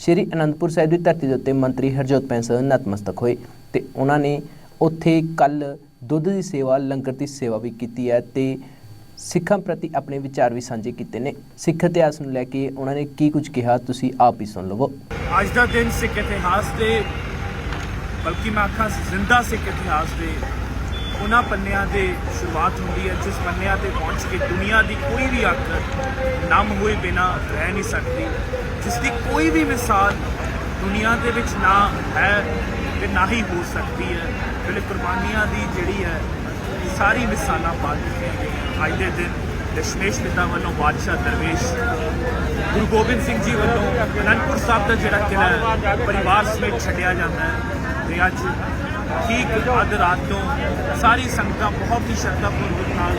ਸ਼੍ਰੀ ਅਨੰਦਪੁਰ ਸਾਹਿਬ ਦੀ ਧਰਤੀ ਦੇ ਉੱਤੇ ਮੰਤਰੀ ਹਰਜੋਤ ਪੈਂਸਲ ਨਤਮਸਤਕ ਹੋਏ ਤੇ ਉਹਨਾਂ ਨੇ ਉੱਥੇ ਕੱਲ ਦੁੱਧ ਦੀ ਸੇਵਾ, ਲੰਗਰ ਦੀ ਸੇਵਾ ਵੀ ਕੀਤੀ ਹੈ ਤੇ ਸਿੱਖਾਂ ਪ੍ਰਤੀ ਆਪਣੇ ਵਿਚਾਰ ਵੀ ਸਾਂਝੇ ਕੀਤੇ ਨੇ। ਸਿੱਖ ਇਤਿਹਾਸ ਨੂੰ ਲੈ ਕੇ ਉਹਨਾਂ ਨੇ ਕੀ ਕੁਝ ਕਿਹਾ, ਤੁਸੀਂ ਆਪ ਹੀ ਸੁਣ ਲਵੋ। ਅੱਜ ਦਾ ਦਿਨ ਸਿੱਖ ਇਤਿਹਾਸ ਦੇ, ਬਲਕਿ ਮੈਂ ਆਖਾਂ ਜ਼ਿੰਦਾ ਸਿੱਖ ਇਤਿਹਾਸ ਦੇ ਉਹਨਾਂ ਪੰਨਿਆਂ ਦੇ ਸ਼ੁਰੂਆਤ ਹੁੰਦੀ ਹੈ, ਜਿਸ ਪੰਨਿਆਂ ਤੇ ਪਹੁੰਚ ਕੇ ਦੁਨੀਆ ਦੀ ਕੋਈ ਵੀ ਅੱਖ ਨਮ ਹੋਏ ਬਿਨਾ ਰਹਿ ਨਹੀਂ ਸਕਦੀ। ਜਿਸ ਦੀ ਕੋਈ ਵੀ ਮਿਸਾਲ ਦੁਨੀਆ ਦੇ ਵਿੱਚ ਨਾ ਹੈ ਤੇ ਨਾ ਹੀ ਹੋ ਸਕਦੀ ਹੈ। ਜਿਹੜੇ ਕੁਰਬਾਨੀਆਂ ਦੀ ਜਿਹੜੀ ਹੈ, ਸਾਰੀ ਮਿਸਾਲਾਂ ਪਾ ਦਿੱਤੀਆਂ ਗਈਆਂ। ਅੱਜ ਦੇ ਦਿਨ ਦਸ਼ਮੇਸ਼ ਪਿਤਾ ਵੱਲੋਂ ਬਾਦਸ਼ਾਹ ਦਰਵੇਸ਼, ਗੁਰੂ ਗੋਬਿੰਦ ਸਿੰਘ ਜੀ ਵੱਲੋਂ ਅਨੰਦਪੁਰ ਸਾਹਿਬ ਦਾ ਜਿਹੜਾ ਕਿਲਾ ਪਰਿਵਾਰ ਸਮੇਤ ਛੱਡਿਆ ਜਾਂਦਾ ਹੈ। ਤੇ ਅੱਜ ਠੀਕ ਅੱਧ ਰਾਤ ਤੋਂ ਸਾਰੀ ਸੰਗਤਾਂ ਬਹੁਤ ਹੀ ਸ਼ਰਧਾਪੂਰਵਕ ਨਾਲ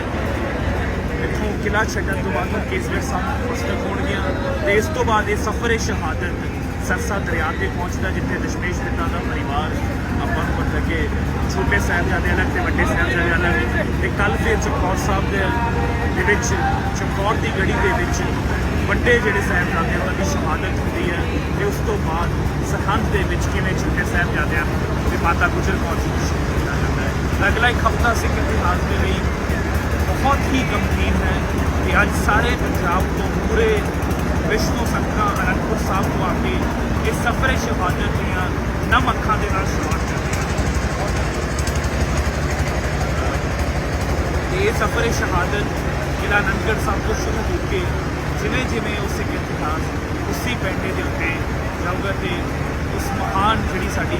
ਇੱਥੋਂ ਕਿਲਾ ਛੱਡਣ ਤੋਂ ਬਾਅਦ ਕੇਸਗੜ੍ਹ ਸਾਹਿਬ ਪੁਸਤਕ ਹੋਣਗੀਆਂ। ਤੇ ਇਸ ਤੋਂ ਬਾਅਦ ਇਹ ਸਫ਼ਰ ਸ਼ਹਾਦਤ ਸਰਸਾ ਦਰਿਆ ਤੇ ਪਹੁੰਚਦਾ, ਜਿੱਥੇ ਦਸ਼ਮੇਸ਼ ਪਿਤਾ ਦਾ ਪਰਿਵਾਰ ਆਪਾਂ ਨੂੰ ਪਤਾ ਕਿ ਛੋਟੇ ਸਾਹਿਬਜ਼ਾਦੇ ਅਲੱਗ ਤੇ ਵੱਡੇ ਸਾਹਿਬਜ਼ਾਦੇ ਅਲੱਗ ਤੇ ਕੱਲ ਫਿਰ ਚਮਕੌਰ ਸਾਹਿਬ ਦੇ ਦੇ ਵਿੱਚ ਚਮਕੌਰ ਦੀ ਗੜੀ ਦੇ ਵਿੱਚ ਵੱਡੇ ਜਿਹੜੇ ਸਾਹਿਬਜ਼ਾਦੇ ਉਹਨਾਂ ਦੀ ਸ਼ਹਾਦਤ ਹੁੰਦੀ ਹੈ। ਤੇ ਉਸ ਤੋਂ ਬਾਅਦ ਸਰਹੰਦ ਦੇ ਵਿੱਚ ਕਿਵੇਂ ਛੋਟੇ ਸਾਹਿਬਜ਼ਾਦਿਆਂ ਨੂੰ ਤੇ ਮਾਤਾ ਗੁਜਰ ਕੌਰ ਜੀ ਨੂੰ ਸ਼ਹੀਦ ਕੀਤਾ ਜਾਂਦਾ ਹੈ ਅਗਲਾ ਇੱਕ ਹਫ਼ਤਾ ਸਿੱਖ ਇਤਿਹਾਸ ਦੇ ਲਈ ਬਹੁਤ ਹੀ ਗੰਭੀਰ ਹੈ ਕਿ ਅੱਜ ਸਾਰੇ ਪੰਜਾਬ ਤੋਂ ਪੂਰੇ ਵਿਸ਼ਵ ਤੋਂ ਸੰਗਤਾਂ ਅਨੰਦਪੁਰ ਸਾਹਿਬ ਤੋਂ ਆ ਕੇ ਇਸ ਸਫ਼ਰੇ ਸ਼ਹਾਦਤ ਦੀਆਂ ਨਮ ਅੱਖਾਂ ਦੇ ਨਾਲ ਸ਼ੁਰੂਆਤ ਕਰਦੀਆਂ ਤੇ ਇਹ ਸਫ਼ਰੇ ਸ਼ਹਾਦਤ ਜਿਹੜਾ ਅਨੰਦਗੜ੍ਹ ਸਾਹਿਬ ਤੋਂ ਸ਼ੁਰੂ ਹੋ ਕੇ ਜਿਵੇਂ ਜਿਵੇਂ ਉਸ ਸਿੱਖ ਇਤਿਹਾਸ ਉਸੇ ਪੈਂਡੇ ਦੇ ਉੱਤੇ ਜਾਊਗਾ ਤੇ ਉਸ ਮਹਾਨ ਜਿਹੜੀ ਸਾਡੀ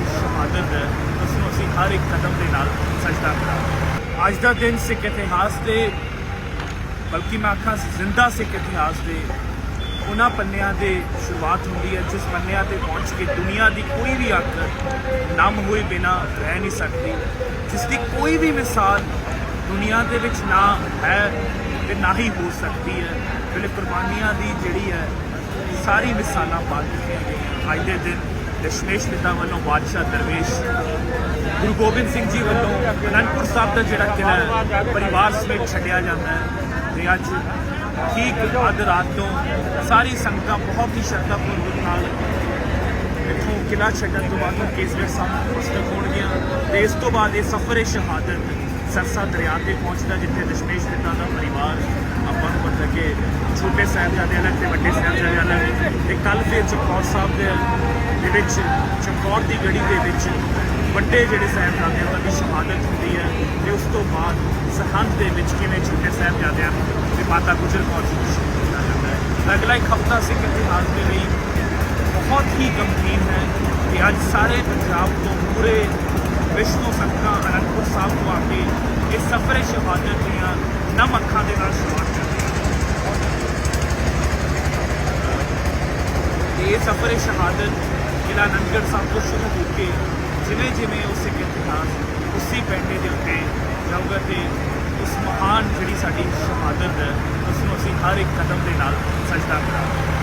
ਸ਼ਹਾਦਤ ਹੈ ਉਸ ਨੂੰ ਅਸੀਂ ਹਰ ਇੱਕ ਕਦਮ ਦੇ ਨਾਲ ਸਜਦਾ ਕਰਾਂਗੇ। ਅੱਜ ਦਾ ਦਿਨ ਸਿੱਖ ਇਤਿਹਾਸ ਦੇ, ਬਲਕਿ ਮੈਂ ਆਖਾਂ ਜ਼ਿੰਦਾ ਸਿੱਖ ਇਤਿਹਾਸ ਦੇ, ਉਹਨਾਂ ਪੰਨਿਆਂ ਦੇ ਸ਼ੁਰੂਆਤ ਹੁੰਦੀ ਹੈ, ਜਿਸ ਪੰਨਿਆਂ ਤੇ ਪਹੁੰਚ ਕੇ ਦੁਨੀਆ ਦੀ ਕੋਈ ਵੀ ਅੱਖ ਨਮ ਹੋਏ ਬਿਨਾ ਰਹਿ ਨਹੀਂ ਸਕਦੀ, ਜਿਸ ਦੀ ਕੋਈ ਵੀ ਮਿਸਾਲ ਦੁਨੀਆ ਦੇ ਵਿੱਚ ਨਾ ਹੈ ਤੇ ਨਾ ਹੀ ਹੋ ਸਕਦੀ ਹੈ। ਜਿਹੜੇ ਕੁਰਬਾਨੀਆਂ ਦੀ ਜਿਹੜੀ ਹੈ, ਸਾਰੀ ਮਿਸਾਲਾਂ ਪਾ ਦਿੱਤੀਆਂ ਗਈਆਂ। ਅੱਜ ਦੇ ਦਿਨ ਦਸ਼ਮੇਸ਼ ਪਿਤਾ ਵੱਲੋਂ ਬਾਦਸ਼ਾਹ ਦਰਵੇਸ਼, ਗੁਰੂ ਗੋਬਿੰਦ ਸਿੰਘ ਜੀ ਵੱਲੋਂ ਅਨੰਦਪੁਰ ਸਾਹਿਬ ਦਾ ਜਿਹੜਾ ਕਿਲਾ ਹੈ, ਪਰਿਵਾਰ ਸਮੇਤ ਛੱਡਿਆ ਜਾਂਦਾ ਹੈ ਤੇ ਅੱਜ ਠੀਕ ਅੱਧ ਰਾਤ ਤੋਂ ਸਾਰੀ ਸੰਗਤਾਂ ਬਹੁਤ ਹੀ ਸ਼ਰਧਾਪੂਰਵਕ ਨਾਲ ਇੱਥੋਂ ਕਿਲਾ ਛੱਡਣ ਤੋਂ ਬਾਅਦ ਕੇਸਗੜ੍ਹ ਸਾਹਿਬ ਪੁਸਤਕ ਹੋਣਗੀਆਂ ਤੇ ਇਸ ਤੋਂ ਬਾਅਦ ਇਹ ਸਫ਼ਰ ਸ਼ਹਾਦਤ ਸਰਸਾ ਦਰਿਆ ਤੇ ਪਹੁੰਚਦਾ ਜਿੱਥੇ ਦਸ਼ਮੇਸ਼ ਪਿਤਾ ਦਾ ਪਰਿਵਾਰ ਆਪਾਂ ਨੂੰ ਪਤਾ ਕਿ ਛੋਟੇ ਸਾਹਿਬਜ਼ਾਦਿਆਂ ਅਲੱਗ ਤੇ ਵੱਡੇ ਸਾਹਿਬਜ਼ਾਦੇ ਅਲੱਗ ਤੇ ਕੱਲ ਫਿਰ ਚਮਕੌਰ ਸਾਹਿਬ ਦੇ ਦੇ ਵਿੱਚ ਚਮਕੌਰ ਦੀ ਗੜੀ ਦੇ ਵਿੱਚ ਵੱਡੇ ਜਿਹੜੇ ਸਾਹਿਬਜ਼ਾਦੇ ਉਹਨਾਂ ਦੀ ਸ਼ਹਾਦਤ ਹੁੰਦੀ ਹੈ ਤੇ ਉਸ ਤੋਂ ਬਾਅਦ ਸਰਹੰਦ ਦੇ ਵਿੱਚ ਕਿਵੇਂ ਛੋਟੇ ਸਾਹਿਬਜ਼ਾਦਿਆਂ ਨੂੰ ਤੇ ਮਾਤਾ ਗੁਜਰ ਕੌਰ ਜੀ ਨੂੰ ਸ਼ਹੀਦ ਕੀਤਾ ਜਾਂਦਾ ਹੈ। ਅਗਲਾ ਇੱਕ ਹਫ਼ਤਾ ਸਿੱਖ ਇਤਿਹਾਸ ਦੇ ਲਈ ਬਹੁਤ ਹੀ ਗੰਭੀਰ ਹੈ ਕਿ ਅੱਜ ਸਾਰੇ ਪੰਜਾਬ ਤੋਂ ਪੂਰੇ ਵਿਸ਼ਵ ਤੋਂ ਅਨੰਦਪੁਰ ਸਾਹਿਬ ਤੋਂ ਆ ਕੇ ਇਸ ਸਫ਼ਰੇ ਸ਼ਹਾਦਤ ਦੀਆਂ ਨਮ ਅੱਖਾਂ ਦੇ ਨਾਲ ਸ਼ੁਰੂਆਤ ਕਰਦੀਆਂ ਤੇ ਸ਼ਹਾਦਤ ਜਿਹੜਾ ਅਨੰਦਗੜ੍ਹ ਸਾਹਿਬ ਤੋਂ ਸ਼ੁਰੂ ਹੋ ਕੇ ਜਿਵੇਂ ਜਿਵੇਂ ਉਸ ਸਿੱਖ ਇਤਿਹਾਸ ਉਸੇ ਪੈਂਡੇ ਦੇ ਉੱਤੇ ਜਾਊਗਾ ਤੇ ਉਸ ਮਹਾਨ ਜਿਹੜੀ ਸਾਡੀ ਸ਼ਹਾਦਤ ਹੈ ਉਸ ਨੂੰ ਅਸੀਂ ਹਰ ਇੱਕ ਕਦਮ ਦੇ ਨਾਲ ਸਜਦਾ ਕਰਾਂਗੇ।